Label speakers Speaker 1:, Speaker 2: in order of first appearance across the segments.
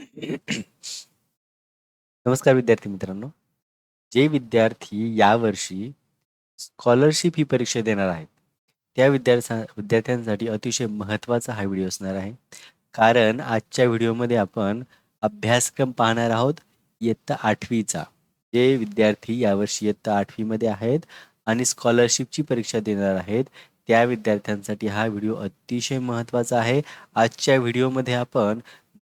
Speaker 1: नमस्कार विद्यार्थी मित्रांनो. जे विद्यार्थी यावर्षी स्कॉलरशिप ही परीक्षा देणार आहेत त्या विद्यार्थ्या विद्यार्थ्यांसाठी अतिशय महत्त्वाचा हा व्हिडिओ असणार आहे. कारण आजच्या व्हिडिओमध्ये आपण अभ्यासक्रम पाहणार आहोत इयत्ता आठवीचा. जे विद्यार्थी यावर्षी इयत्ता आठवीमध्ये आहेत आणि स्कॉलरशिपची परीक्षा देणार आहेत त्या विद्यार्थ्यांसाठी हा व्हिडिओ अतिशय महत्त्वाचा आहे. आजच्या व्हिडिओमध्ये आपण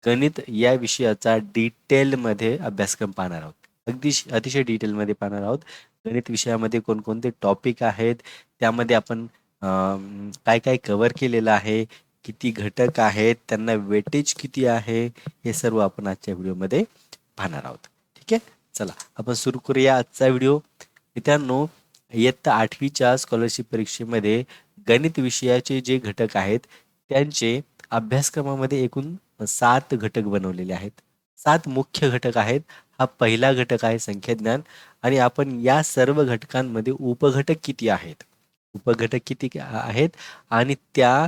Speaker 1: गणित या विषयाचा डिटेलमध्ये अभ्यासक्रम पाहणार आहोत. अगदी अतिशय डिटेलमध्ये पाहणार आहोत. गणित विषयामध्ये कोणकोणते टॉपिक आहेत त्यामध्ये आपण काय काय कव्हर केलेलं आहे किती घटक आहेत त्यांना वेटेज किती आहे हे सर्व आपण आजच्या व्हिडिओमध्ये पाहणार आहोत. ठीक आहे? चला आपण सुरू करूया आजचा व्हिडिओ. मित्रांनो इयत्ता आठवीच्या स्कॉलरशिप परीक्षेमध्ये गणित विषयाचे जे घटक आहेत त्यांचे अभ्यासक्रमामध्ये एकूण सात घटक बनवलेले आहेत. सात मुख्य घटक आहेत. हा पहिला घटक आहे संख्याज्ञान आणि आपण या सर्व घटकांमध्ये उपघटक किती आहेत? उपघटक किती आहेत? आणि त्या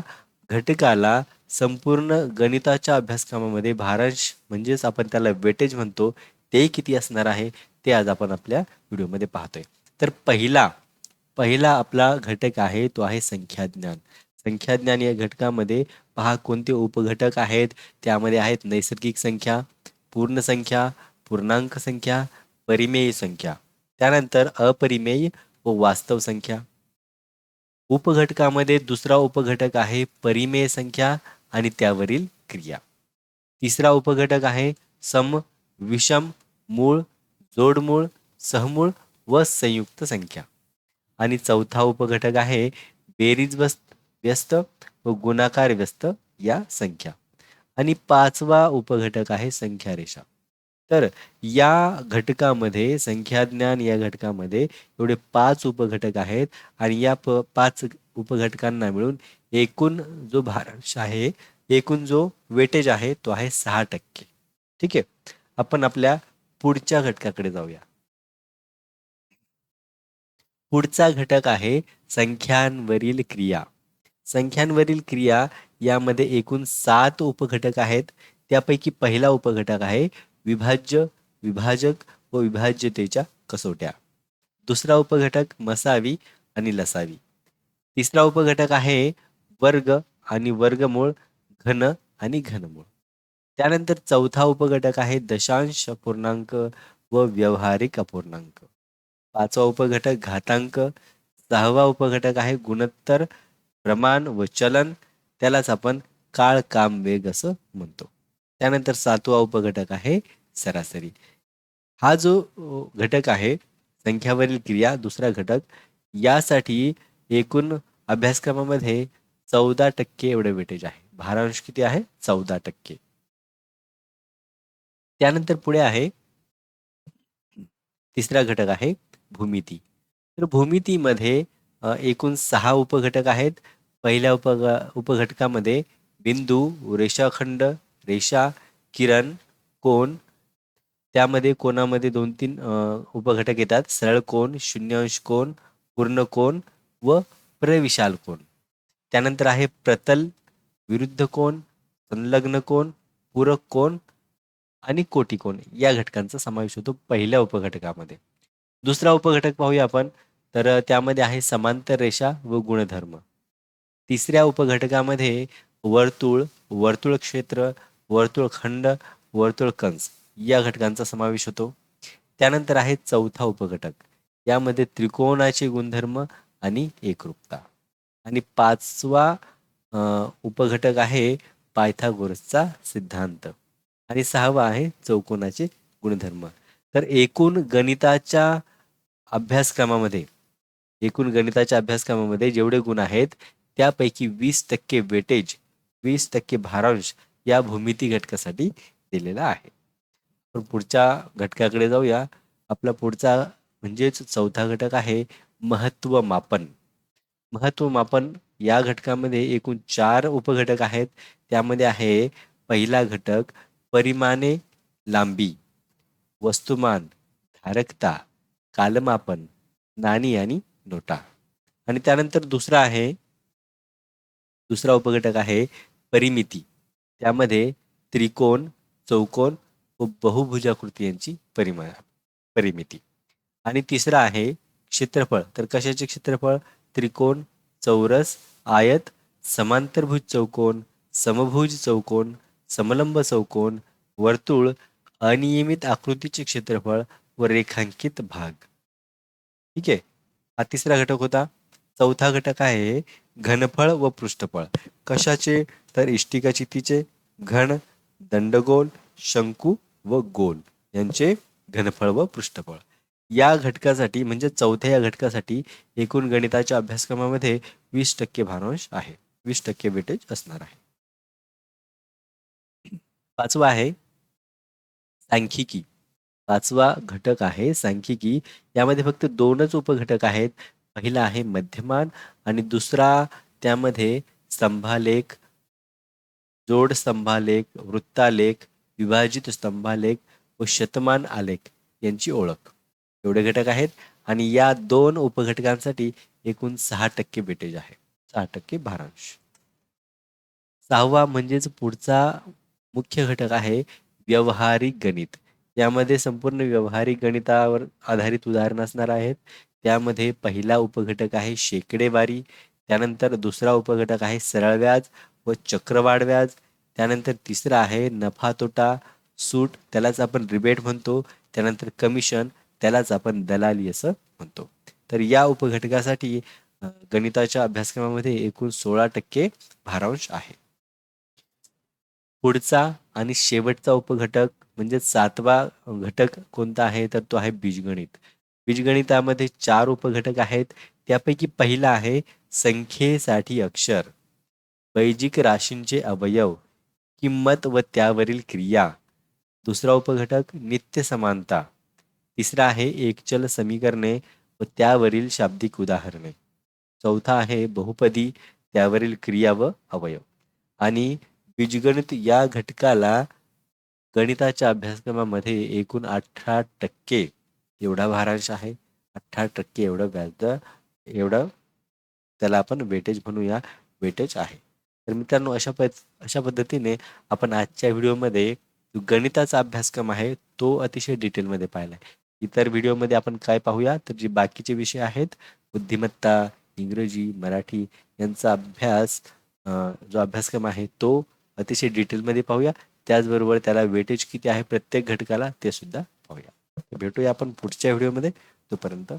Speaker 1: घटकाला संपूर्ण गणिताच्या अभ्यासक्रमामध्ये भारांश म्हणजेच आपण त्याला वेटेज म्हणतो ते किती असणार आहे? ते आज आपण आपल्या व्हिडिओमध्ये पाहतोय. तर पहिला पहिला आपला घटक आहे तो आहे संख्याज्ञान. संख्याज्ञान या घटकामध्ये पहा कोणते उपघटक आहेत. त्यामध्ये आहेत नैसर्गिक संख्या पूर्ण संख्या पूर्णांक संख्या परिमेय संख्या. त्यानंतर अपरिमेय व वास्तव संख्या. उपघटकामध्ये दुसरा उपघटक आहे परिमेय संख्या आणि त्यावरील क्रिया. तिसरा उपघटक आहे सम विषम मूळ जोडमूळ सहमूळ व संयुक्त संख्या. आणि चौथा उपघटक आहे बेरीज व्यस्त व गुणाकार व्यस्त या संख्या. आणि पाचवा उपघटक आहे संख्या रेषा. तर या घटकामध्ये संख्याज्ञान या घटकामध्ये एवढे पाच उपघटक आहेत आणि या प पाच उपघटकांना मिळून एकूण जो भारांश आहे एकूण जो वेटेज आहे तो आहे सहा टक्के. ठीक आहे? आपण आपल्या पुढच्या घटकाकडे जाऊया. पुढचा घटक आहे संख्यांवरील क्रिया. संख्यांवरील क्रिया यामध्ये एकूण सात उपघटक आहेत. त्यापैकी पहिला उपघटक आहे विभाज्य विभाजक व विभाज्यतेच्या कसोट्या. दुसरा उपघटक मसावी आणि लसावी. तिसरा उपघटक आहे वर्ग आणि वर्गमूळ घन आणि घनमूळ. त्यानंतर चौथा उपघटक आहे दशांश अपूर्णांक व व्यवहारिक अपूर्णांक. पाचवा उपघटक घातांक. सहावा उपघटक आहे गुणोत्तर प्रमाण व चलन त्यालाच आपण काळ काम वेग असं म्हणतो. त्यानंतर सातवा उपघटक आहे सरासरी. हा जो घटक आहे संख्यावरील क्रिया दुसरा घटक यासाठी एकूण अभ्यासक्रमामध्ये चौदा टक्के एवढे वेटेज आहे. भारांश किती आहे? चौदा टक्के. त्यानंतर पुढे आहे तिसरा घटक आहे भूमिती. तर भूमितीमध्ये एकूण सहा उपघटक आहेत. पहिल्या उप उपघटकामध्ये बिंदू रेषाखंड रेषा किरण कोण त्यामध्ये कोणामध्ये दोन तीन उपघटक येतात. सरळ कोण शून्य कोण पूर्ण कोण व प्रविशाल कोण त्यानंतर आहे प्रतल विरुद्ध कोण संलग्न कोण पूरक कोण आणि कोटी कोण या घटकांचा समावेश होतो पहिल्या उपघटकामध्ये. दुसरा उपघटक पाहूया आपण. तर त्यामध्ये आहे समांतर रेषा व गुणधर्म. तिसऱ्या उपघटकामध्ये वर्तुळ वर्तुळ क्षेत्र वर्तुळ खंड वर्तुळ कंस या घटकांचा समावेश होतो. त्यानंतर आहे चौथा उपघटक. यामध्ये त्रिकोणाचे गुणधर्म आणि एकरूपता. आणि पाचवा उपघटक आहे पायथागोरसचा सिद्धांत. आणि सहावा आहे चौकोनाचे गुणधर्म. तर एकूण गणिताच्या अभ्यासक्रमामध्ये एकूण गणिताच्या अभ्यासक्रमामध्ये जेवढे गुण आहेत त्यापैकी वीस टक्के वेटेज वीस टक्के भारांश या भूमिती घटकासाठी दिलेला आहे. पण पुढच्या घटकाकडे जाऊया. आपला पुढचा म्हणजेच चौथा घटक आहे महत्त्व मापन. महत्त्व मापन या घटकामध्ये एकूण चार उपघटक आहेत. त्यामध्ये आहे पहिला घटक परिमाने लांबी वस्तुमान धारकता कालमापन नाणी आणि नोटा. आणि त्यानंतर दुसरा आहे दुसरा उपघटक आहे परिमिती. त्यामध्ये त्रिकोण चौकोन व बहुभुजाकृती यांची परिमा परिमिती. आणि तिसरा आहे क्षेत्रफळ. तर कशाचे क्षेत्रफळ? त्रिकोण चौरस आयत समांतरभुज चौकोन समभुज चौकोन समलंब चौकोन वर्तुळ अनियमित आकृतीचे क्षेत्रफळ व रेखांकित भाग. ठीक आहे? हा तिसरा घटक होता. चौथा घटक आहे घनफळ व पृष्ठफळ. कशाचे? तर इष्टिकाचितीचे घन दंडगोल शंकू व गोल यांचे घनफळ व पृष्ठफळ. या घटकासाठी म्हणजे चौथ्या या घटकासाठी एकूण गणिताच्या अभ्यासक्रमामध्ये वीस टक्के भारांश आहे. वीस टक्के वेटेज असणार आहे. पाचवा आहे सांख्यिकी. पाचवा घटक आहे सांख्यिकी. यामध्ये फक्त दोनच उपघटक आहेत. पहिला आहे मध्यमान आणि दुसरा त्यामध्ये स्तंभालेख जोड स्तंभालेख वृत्तालेख विभाजित स्तंभालेख व शतमान आलेख यांची ओळख. एवढे घटक आहेत आणि या दोन उपघटकांसाठी एकूण सहा टक्के वेटेज आहे. सहा टक्के भारांश. सहावा म्हणजेच पुढचा मुख्य घटक आहे व्यवहारिक गणित. यामध्ये संपूर्ण व्यवहारिक गणितावर आधारित उदाहरण असणार आहेत. त्यामध्ये पहिला उपघटक आहे शेकडेवारी त्यानंतर दुसरा उपघटक आहे सरळ व्याज व चक्रवाढ व्याज त्यानंतर तिसरा आहे नफा तोटा सूट त्यालाच आपण रिबेट म्हणतो त्यानंतर कमिशन त्यालाच आपण दलाली असं म्हणतो. तर या उपघटकासाठी अ, गणिताच्या अभ्यासक्रमामध्ये एकूण सोळा टक्के भारांश आहे. पुढचा आणि शेवटचा उपघटक म्हणजे सातवा घटक कोणता आहे? तर तो आहे बीजगणित. बीजगणितामध्ये चार उपघटक आहेत. त्यापैकी पहिला आहे संख्येसाठी अक्षर. वैजिक राशींचे अवयव किंमत व त्यावरील क्रिया. दुसरा उपघटक नित्य समानता. तिसरा आहे एकचल समीकरणे व त्यावरील शाब्दिक उदाहरणे. चौथा आहे बहुपदी त्यावरील क्रिया व अवयव. आणि बीजगणित या घटकाला गणिताच्या अभ्यासक्रमामध्ये एकूण अठरा टक्के एवढा भारांश आहे. अठरा टक्के एवढं व्याजदर एवढं त्याला आपण वेटेज म्हणूया वेटेज आहे. तर मित्रांनो अशा पद अशा पद्धतीने आपण आजच्या व्हिडिओमध्ये जो गणिताचा अभ्यासक्रम आहे तो अतिशय डिटेलमध्ये पाहिला आहे इतर व्हिडिओमध्ये आपण काय पाहूया? तर जे बाकीचे विषय आहेत बुद्धिमत्ता इंग्रजी मराठी यांचा अभ्यास जो अभ्यासक्रम आहे तो अतिशय डिटेलमध्ये पाहूया. त्याचबरोबर त्याला वेटेज किती आहे प्रत्येक घटकाला ते सुद्धा पाहूया. भेटूया आपण पुढच्या व्हिडिओमध्ये. तोपर्यंत